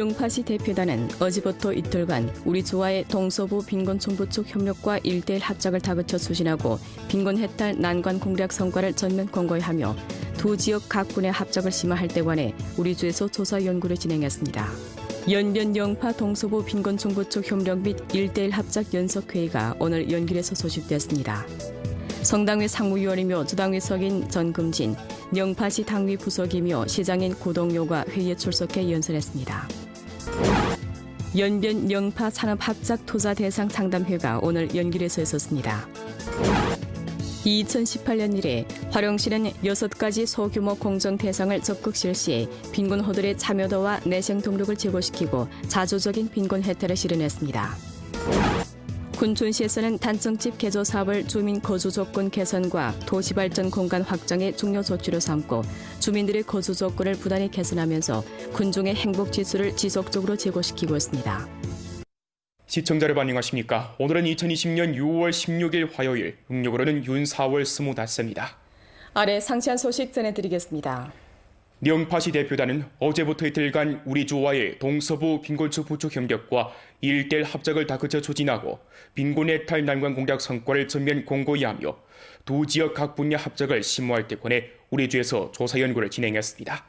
영파시 대표단은 어제부터 이틀간 우리 조와의 동서부 빈곤청부 쪽 협력과 일대일 합작을 다그쳐 추진하고 빈곤 해탈 난관 공략 성과를 전면 공고하며 두 지역 각 군의 합작을 심화할 때 관해 우리 주에서 조사 연구를 진행했습니다. 연변 영파 동서부 빈곤청부 쪽 협력 및 일대일 합작 연석회의가 오늘 연길에서 소집되었습니다. 성당회 상무위원이며 주당위석인 전금진, 영파시 당위 부석이며 시장인 고동요가 회의에 출석해 연설했습니다. 연변 영파 산업합작 투자 대상 상담회가 오늘 연길에서 있었습니다. 2018년 이래 화령시는 6가지 소규모 공정 대상을 적극 실시해 빈곤 호들의 참여도와 내생 동력을 제고시키고 자조적인 빈곤 혜택을 실현했습니다. 군촌시에서는 단층집 개조 사업을 주민 거주 조건 개선과 도시 발전 공간 확장의 중요 조치로 삼고 주민들의 거주 조건을 부단히 개선하면서 군중의 행복 지수를 지속적으로 제고시키고 있습니다. 시청자 여러분 안녕하십니까? 오늘은 2020년 6월 16일 화요일, 음력으로는 윤 4월 25입니다. 아래 상세한 소식 전해드리겠습니다. 영파시 대표단은 어제부터 이틀간 우리 조와의 동서부 빈곤축 부축 협력과 일대일 합작을 다그쳐 추진하고 빈곤 해탈 난관 공략 성과를 전면 공고히 하며 두 지역 각 분야 합작을 심화할 때 관해 우리 주에서 조사 연구를 진행했습니다.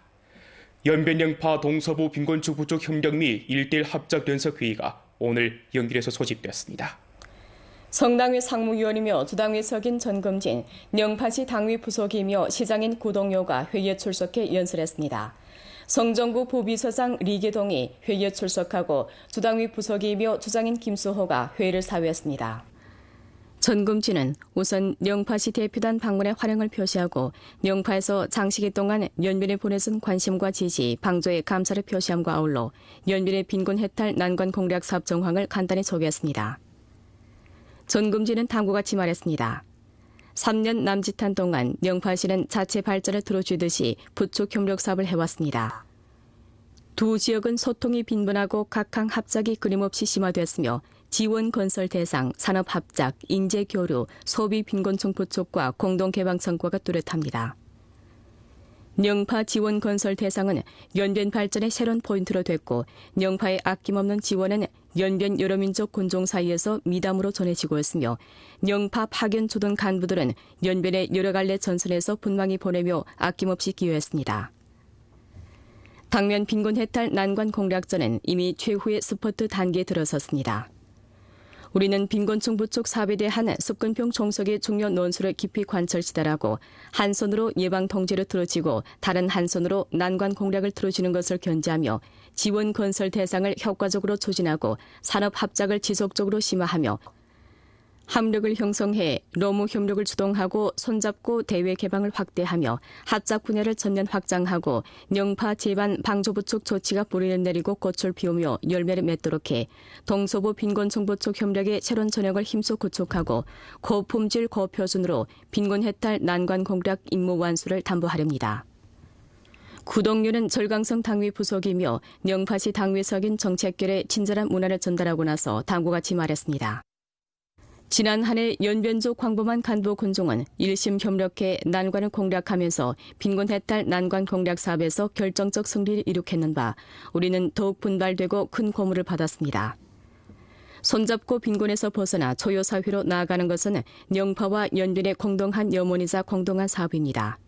연변영파 동서부 빈곤축 부축 협력 및 일대일 합작 연석 회의가 오늘 연길에서 소집됐습니다. 성당회 상무위원이며 주당회 석인 전금진, 영파시 당위 부속이며 시장인 고동요가 회의에 출석해 연설했습니다. 성정구 부비서장 리계동이 회의에 출석하고 주당위 부석이며 주장인 김수호가 회의를 사회했습니다. 전금진은 우선 영파시 대표단 방문에 환영을 표시하고 영파에서 장시기 동안 연변에 보내준 관심과 지지, 방조에 감사를 표시함과 아울러 연변의 빈곤 해탈 난관 공략 사업 정황을 간단히 소개했습니다. 전금진은 다음과 같이 말했습니다. 3년 남짓한 동안 영파시는 자체 발전을 들어주듯이 부축 협력 사업을 해왔습니다. 두 지역은 소통이 빈번하고 각항 합작이 끊임없이 심화됐으며 지원 건설 대상, 산업 합작, 인재 교류, 소비 빈곤청 부축과 공동 개방 성과가 뚜렷합니다. 영파 지원 건설 대상은 연변 발전의 새로운 포인트로 됐고 영파의 아낌없는 지원은 연변 여러 민족 군종 사이에서 미담으로 전해지고 있으며 영파 파견 초 등 간부들은 연변의 여러 갈래 전선에서 분망이 보내며 아낌없이 기여했습니다. 당면 빈곤 해탈 난관 공략전은 이미 최후의 스포트 단계에 들어섰습니다. 우리는 빈곤층 부축 사업에 대한 습근평 종속의 중요 논술을 깊이 관철시다라고 한 손으로 예방 통제를 들어지고 다른 한 손으로 난관 공략을 들어주는 것을 견제하며 지원 건설 대상을 효과적으로 추진하고 산업 합작을 지속적으로 심화하며 합력을 형성해 노무 협력을 주동하고 손잡고 대외 개방을 확대하며 합작 분야를 전면 확장하고 영파 제반 방조부축 조치가 뿌리를 내리고 꽃을 피우며 열매를 맺도록 해 동서부 빈곤 정보쪽 협력의 새로운 전역을 힘써 구축하고 고품질 고표준으로 빈곤 해탈 난관 공략 임무 완수를 담보하렵니다. 구동류는 절강성 당위 부속이며 영파시 당위석인 정책결의 친절한 문화를 전달하고 나서 다음과 같이 말했습니다. 지난 한 해 연변조 광범한 간부 군종은 일심 협력해 난관을 공략하면서 빈곤 해탈 난관 공략 사업에서 결정적 승리를 이룩했는 바 우리는 더욱 분발되고 큰 고무를 받았습니다. 손잡고 빈곤에서 벗어나 초요 사회로 나아가는 것은 영파와 연변의 공동한 염원이자 공동한 사업입니다.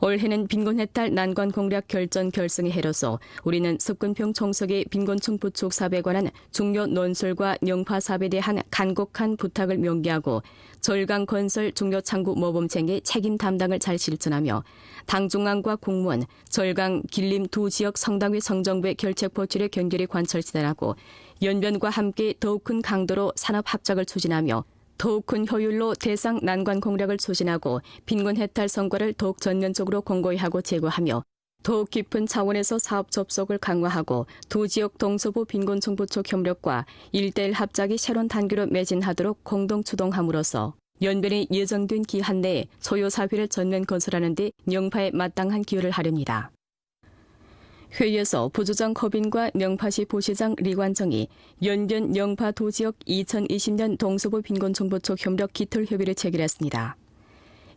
올해는 빈곤 해탈 난관 공략 결전 결승의 해로서 우리는 습근평 총석의 빈곤층 부축 사업에 관한 중요 논술과 영파 사업에 대한 간곡한 부탁을 명기하고 절강 건설 중요 창구 모범생의 책임 담당을 잘 실천하며 당중앙과 공무원, 절강, 길림 두 지역 성당회 성정부의 결책 포출에 견결히 관철시달하고 연변과 함께 더욱 큰 강도로 산업 합작을 추진하며 더욱 큰 효율로 대상 난관 공략을 추진하고 빈곤 해탈 성과를 더욱 전면적으로 공고히 하고 제고하며 더욱 깊은 차원에서 사업 접속을 강화하고 두 지역 동서부 빈곤 정보촉 협력과 일대일 합작이 새로운 단계로 매진하도록 공동 추동함으로써 연변이 예정된 기한 내에 소요 사회를 전면 건설하는 데 영파에 마땅한 기여를 하렵니다. 회의에서 부주장 커빈과 명파시 부시장 리관정이 연변 영파 두 지역 2020년 동서부 빈곤정보촉 협력 기틀 협의를 체결했습니다.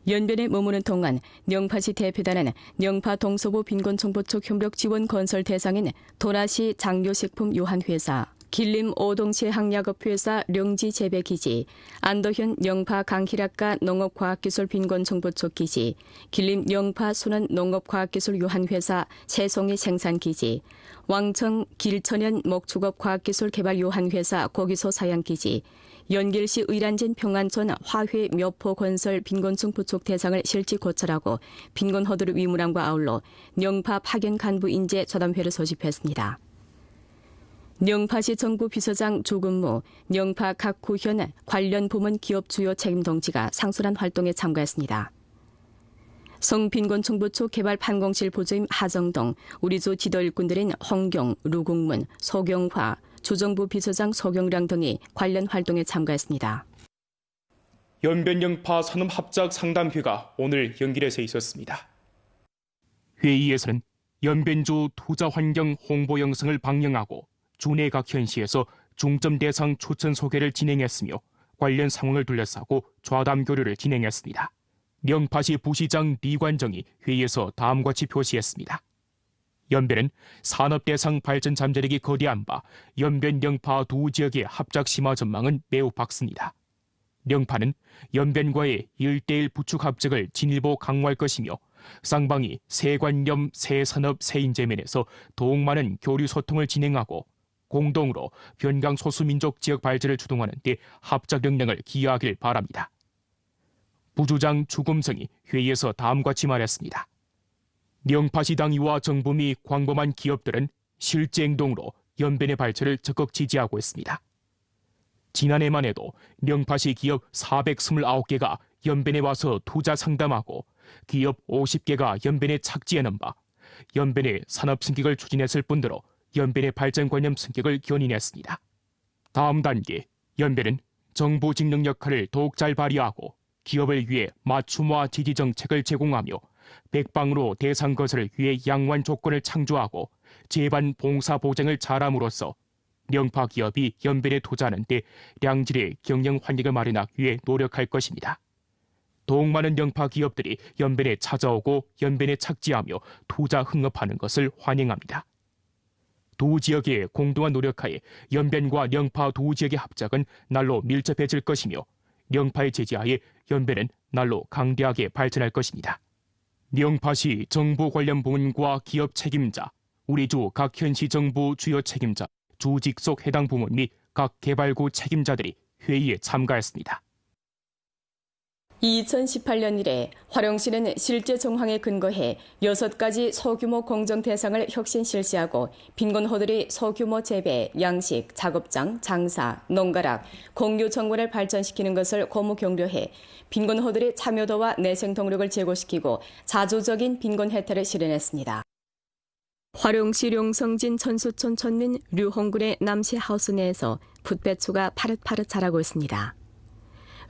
연변에 머무는 동안 영파시 대표단은 영파 동서부 빈곤정보 쪽 협력 지원 건설 대상인 도라시 장료식품 요한회사, 길림 오동시 항약업회사 령지 재배 기지, 안도현 영파 강희락가 농업과학기술 빈곤정보 쪽 기지, 길림 영파 순원 농업과학기술 요한회사 새송이 생산 기지, 왕청 길천연 목축업과학기술 개발 요한회사 고기소 사양 기지, 연길시 의란진 평안촌 화훼 묘포 건설 빈곤층 부족 대상을 실지 고찰하고 빈곤 허들의 위문함과 아울러 영파 파견 간부 인재 좌담회를 소집했습니다. 영파시 정부 비서장 조근무, 영파 각 구현 관련 부문 기업 주요 책임 동지가 상술한 활동에 참가했습니다. 성빈곤충부초 개발 판공실 보조임 하정동, 우리조 지도 일꾼들인 홍경, 루국문, 소경화, 조정부 비서장 소경량 등이 관련 활동에 참가했습니다. 연변영파 산업합작 상담회가 오늘 연길에서 있었습니다. 회의에서는 연변조 투자 환경 홍보 영상을 방영하고 주내 각 현시에서 중점 대상 추천 소개를 진행했으며 관련 상황을 둘러싸고 좌담 교류를 진행했습니다. 명파시 부시장 리관정이 회의에서 다음과 같이 표시했습니다. 연변은 산업 대상 발전 잠재력이 거대한 바 연변 영파 두 지역의 합작 심화 전망은 매우 밝습니다. 영파는 연변과의 일대일 부축 합작을 진일보 강화할 것이며 쌍방이 세관념 세산업 세인재면에서 더욱 많은 교류 소통을 진행하고 공동으로 변강 소수민족 지역 발전을 주동하는 데 합작 역량을 기여하길 바랍니다. 부주장 주금성이 회의에서 다음과 같이 말했습니다. 명파시 당위와 정부 및 광범한 기업들은 실제 행동으로 연변의 발전을 적극 지지하고 있습니다. 지난해만 해도 명파시 기업 429개가 연변에 와서 투자 상담하고 기업 50개가 연변에 착지하는 바 연변의 산업 승격을 추진했을 뿐더러 연변의 발전관념 승격을 견인했습니다. 다음 단계 연변은 정부 직능 역할을 더욱 잘 발휘하고 기업을 위해 맞춤화 지지 정책을 제공하며 백방으로 대상 것을 위해 양호한 조건을 창조하고 재반 봉사 보장을 잘함으로써 명파 기업이 연변에 투자하는 데 양질의 경영 환경을 마련하기 위해 노력할 것입니다. 더욱 많은 영파 기업들이 연변에 찾아오고 연변에 착지하며 투자 흥업하는 것을 환영합니다. 두 지역의 공동한 노력하에 연변과 영파 두 지역의 합작은 날로 밀접해질 것이며 영파의 제지하에 연변은 날로 강대하게 발전할 것입니다. 명파시 정부 관련 부문과 기업 책임자, 우리 주 각 현시 정부 주요 책임자, 주 직속 해당 부문 및 각 개발구 책임자들이 회의에 참가했습니다. 2018년 이래 화령시는 실제 정황에 근거해 6가지 소규모 공정 대상을 혁신 실시하고 빈곤 호들이 소규모 재배, 양식, 작업장, 장사, 농가락, 공유 정원을 발전시키는 것을 고무 격려해 빈곤 호들의 참여도와 내생 동력을 제고시키고 자조적인 빈곤 혜택을 실현했습니다. 화룡시 룡성진 천수촌 천민 류홍군의 남시 하우스 내에서 풋배추가 파릇파릇 자라고 있습니다.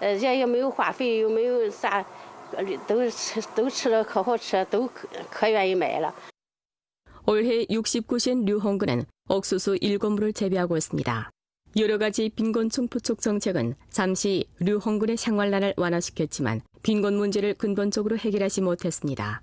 呃，人家也没有花费，又没有啥，都吃都吃了可好吃，都可可愿意买了。 올해 69신 류홍근은 옥수수 7무를 재배하고 있습니다. 여러 가지 빈곤층 부축 정책은 잠시 류홍근의 생활난을 완화시켰지만 빈곤 문제를 근본적으로 해결하지 못했습니다.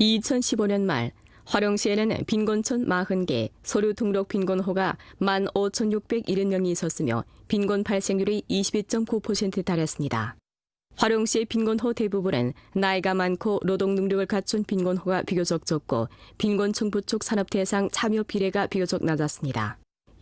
2015년 말 화령시에는 빈곤촌 40개, 소류 등록 빈곤호가 15,670명이 있었으며 빈곤 발생률이 22.9%에 달했습니다. 화룡시의 빈곤호 대부분은 나이가 많고 노동 능력을 갖춘 빈곤호가 비교적 적고 빈곤층 부축 산업 대상 참여 비례가 비교적 낮았습니다.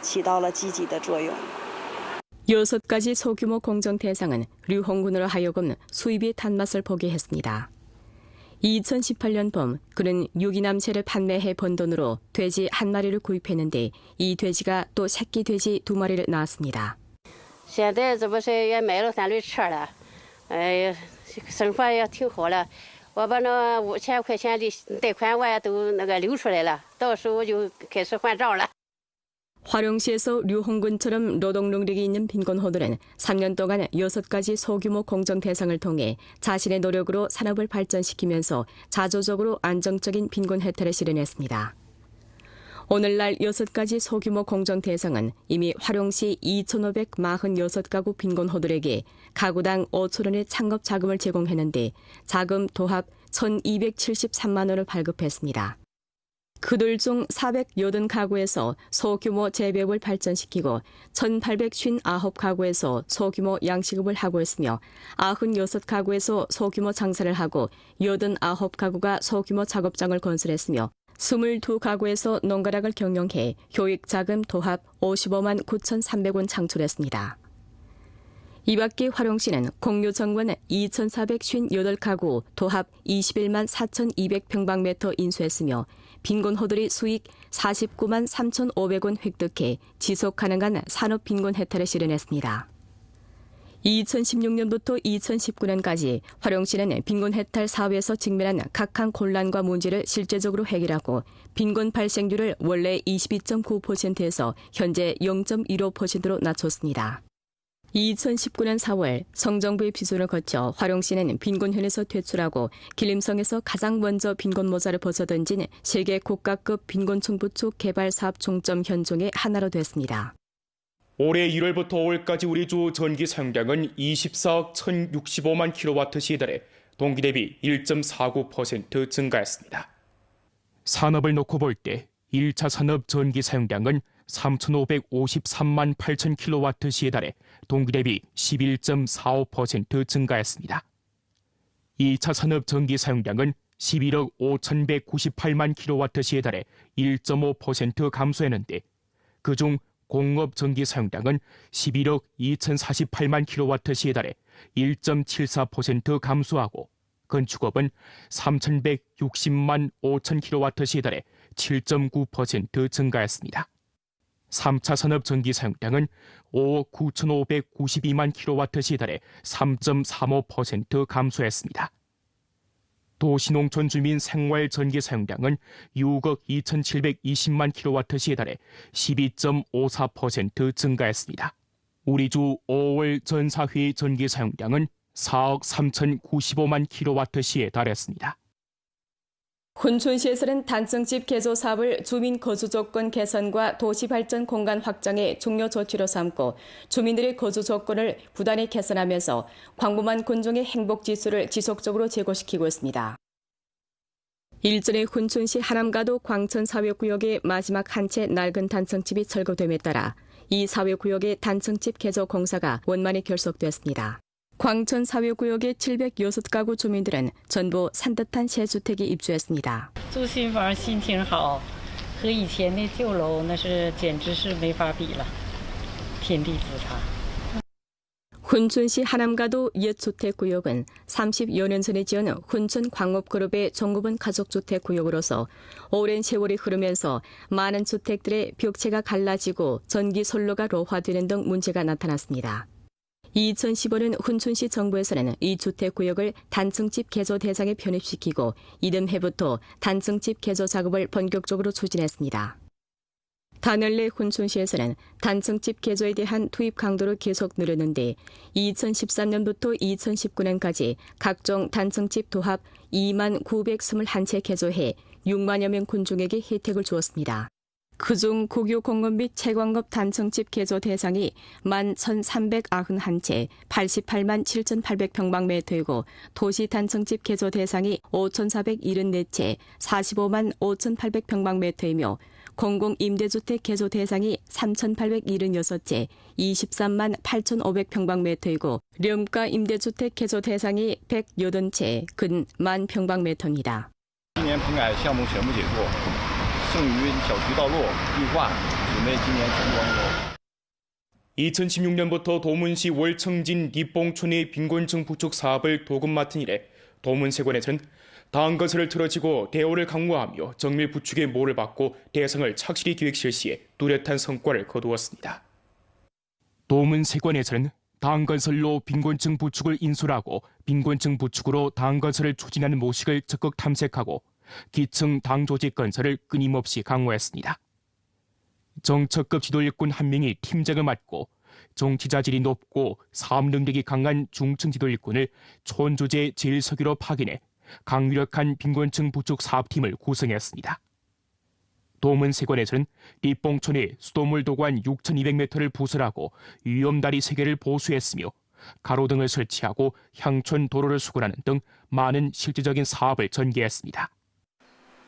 起到了积极的作用。 여섯 가지 소규모 공정 대상은 류홍군으로 하여금 수입의 단맛을 보게 했습니다. 2018년 봄 그는 유기남체를 판매해 번 돈으로 돼지 한 마리를 구입했는데 이 돼지가 또 새끼 돼지 두 마리를 낳았습니다. 现在这不是也买了三轮车了，哎呀，生活也挺好了。我把那五千块钱的贷款我也都那个留出来了，到时候就开始还账了。 화룡시에서 류홍군처럼 노동 능력이 있는 빈곤호들은 3년 동안 6가지 소규모 공정 대상을 통해 자신의 노력으로 산업을 발전시키면서 자조적으로 안정적인 빈곤 혜택을 실현했습니다. 오늘날 6가지 소규모 공정 대상은 이미 화룡시 2,546가구 빈곤호들에게 가구당 5천 원의 창업 자금을 제공했는데 자금 도합 1,273만 원을 발급했습니다. 그들 중 480가구에서 소규모 재배업을 발전시키고 1,859가구에서 소규모 양식업을 하고 있으며 96가구에서 소규모 장사를 하고 89가구가 소규모 작업장을 건설했으며 22가구에서 농가락을 경영해 교육자금 도합 55만 9,300원 창출했습니다. 이 밖에 화룡시는 공유 정원 2,458가구 도합 21만 4,200평방미터 인수했으며 빈곤 호들이 수익 49만 3,500원 획득해 지속 가능한 산업 빈곤 혜택을 실현했습니다. 2016년부터 2019년까지 화룡시는 빈곤 해탈 사업에서 직면한 각한 곤란과 문제를 실제적으로 해결하고 빈곤 발생률을 원래 22.9%에서 현재 0.15%로 낮췄습니다. 2019년 4월 성정부의 비준을 거쳐 화룡시는 빈곤현에서 퇴출하고 길림성에서 가장 먼저 빈곤 모자를 벗어던진 세계 국가급 빈곤층 부축 개발 사업 중점 현종의 하나로 됐습니다. 올해 1월부터 5월까지 우리 주 전기 사용량은 24억 1,065만 킬로와트시에 달해 동기 대비 1.49% 증가했습니다. 산업을 놓고 볼 때 1차 산업 전기 사용량은 3,553만 8천 킬로와트시에 달해 동기 대비 11.45% 증가했습니다. 2차 산업 전기 사용량은 11억 5,198만 킬로와트시에 달해 1.5% 감소했는데 그중 공업 전기 사용량은 11억 2,048만 킬로와트시에 달해 1.74% 감소하고 건축업은 3,160만 5천 킬로와트시에 달해 7.9% 증가했습니다. 3차 산업 전기 사용량은 5억 9,592만 킬로와트시에 달해 3.35% 감소했습니다. 도시농촌 주민 생활 전기 사용량은 6억 2,720만 킬로와트시에 달해 12.54% 증가했습니다. 우리 주 5월 전사회 전기 사용량은 4억 3,095만 킬로와트 시에 달했습니다. 훈촌시에서는 단층집 개조 사업을 주민 거주 조건 개선과 도시 발전 공간 확장의 중요 조치로 삼고 주민들의 거주 조건을 부단히 개선하면서 광범한 군종의 행복 지수를 지속적으로 제고시키고 있습니다. 일전에 훈촌시 하남가도 광천 사회구역의 마지막 한 채 낡은 단층집이 철거됨에 따라 이 사회구역의 단층집 개조 공사가 원만히 결속됐습니다. 광천 사회구역의 706가구 주민들은 전부 산뜻한 새 주택에 입주했습니다. 훈춘시 하남가도 옛 주택구역은 30여 년 전에 지은 훈춘 광업그룹의 정부분 가족주택구역으로서 오랜 세월이 흐르면서 많은 주택들의 벽체가 갈라지고 전기선로가 로화되는 등 문제가 나타났습니다. 2015년 훈춘시 정부에서는 이 주택구역을 단층집 개조 대상에 편입시키고 이듬해부터 단층집 개조 작업을 본격적으로 추진했습니다. 단열내 혼촌시에서는 단층집 개조에 대한 투입 강도를 계속 늘렸는데 2013년부터 2019년까지 각종 단층집 도합 2만 921채 개조해 6만여 명 군중에게 혜택을 주었습니다. 그중 국유 공급 및 채광업 단층집 개조 대상이 1만 1,391채 88만 7,800평방미터이고 도시 단층집 개조 대상이 5,474채 45만 5,800평방미터이며 공공임대주택 개조 대상이 3,876채 23만 8,500평방미터이고 렴가 임대주택 개조 대상이 180채 근만 평방미터입니다. 今年棚改项目全部解座，剩余小区道路绿化准备今年全部完工。 2016년부터 도문시 월청진 니뽕촌의 빈곤층 부축 사업을 도금 맡은 이래 도문세관에서는 다한건설을 틀어지고 대오를 강화하며 정밀 부축의 모를 받고 대상을 착실히 기획 실시해 뚜렷한 성과를 거두었습니다. 도문세관에서는 다한건설로 빈곤층 부축을 인솔하고 빈곤층 부축으로 다한건설을 추진하는 모식을 적극 탐색하고 기층 당조직 건설을 끊임없이 강화했습니다. 정처급 지도 일꾼 한 명이 팀장을 맡고 정치자질이 높고 사업 능력이 강한 중층 지도 일꾼을 촌주제 제1서기로 파견해 강유력한 빈곤층 부축 사업팀을 구성했습니다. 도문 세관에서는 리뽕촌의 수도물 도관 6,200m를 부설하고 위험다리 3개를 보수했으며 가로등을 설치하고 향촌 도로를 수건하는 등 많은 실질적인 사업을 전개했습니다.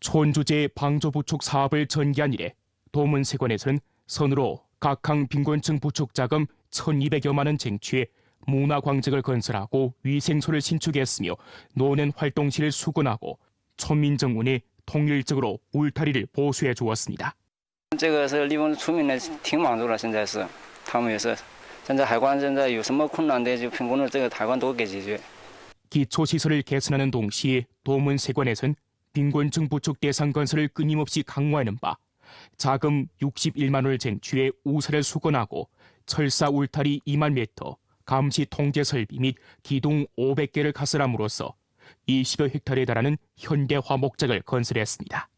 촌주제 방조 부축 사업을 전개한 이래 도문세관에서는 선으로 각항 빈곤층 부축 자금 1,200여만 원 쟁취해 문화광장을 건설하고 위생소를 신축했으며 노는 활동실을 수건하고 촌민정원에 통일적으로 울타리를 보수해 주었습니다. 这个是利用村民的挺满足了，现在是，他们也是，现在海关现在有什么困难的，就贫困的这个海关都给解决。 기초시설을 개선하는 동시에 도문세관에선 빈곤층 부축 대상 건설을 끊임없이 강화하는 바 자금 61만 원을 쟁취해 우사를 수건하고 철사 울타리 2만 미터, 감시 통제 설비 및 기둥 500개를 가설함으로써 20여 헥타르에 달하는 현대화 목장을 건설했습니다.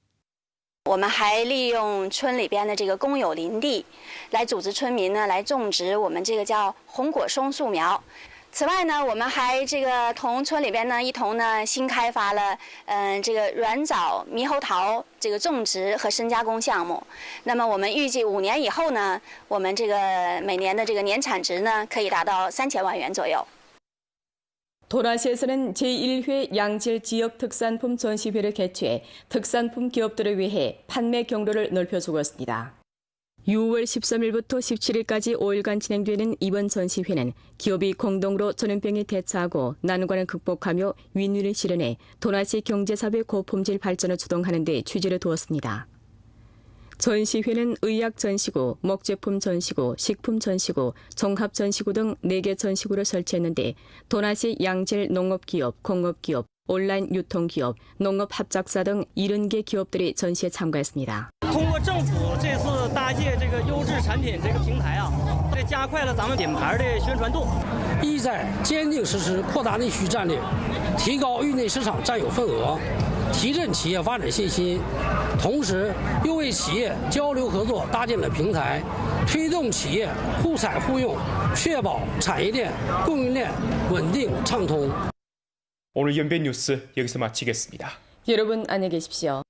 我们还利用村里边的这个公有林地，来组织村民呢来种植我们这个叫红果松树苗。 此外呢，我们还这个同村里边呢一同呢新开发了嗯、这个软枣、猕猴桃这个种植和深加工项目。那么我们预计五年以后呢，我们这个每年的这个年产值呢可以达到三千万元左右。 도라시에서는 제1회 양질 지역 특산품 전시회를 개최해 특산품 기업들을 위해 판매 경로를 넓혀주고 있습니다. 6월 13일부터 17일까지 5일간 진행되는 이번 전시회는 기업이 공동으로 전염병에 대처하고 난관을 극복하며 윈윈을 실현해 도나시 경제사회 고품질 발전을 주동하는 데 취지를 두었습니다. 전시회는 의약 전시구, 먹제품 전시구, 식품 전시구, 종합 전시구 등 4개 전시구를 설치했는데 도나시 양질 농업기업, 공업기업, 온라인 유통기업, 농업합작사 등 70개 기업들이 전시에 참가했습니다. 오늘 연변 뉴스 여기서 마치겠습니다. 여러분 안녕히 계십시오.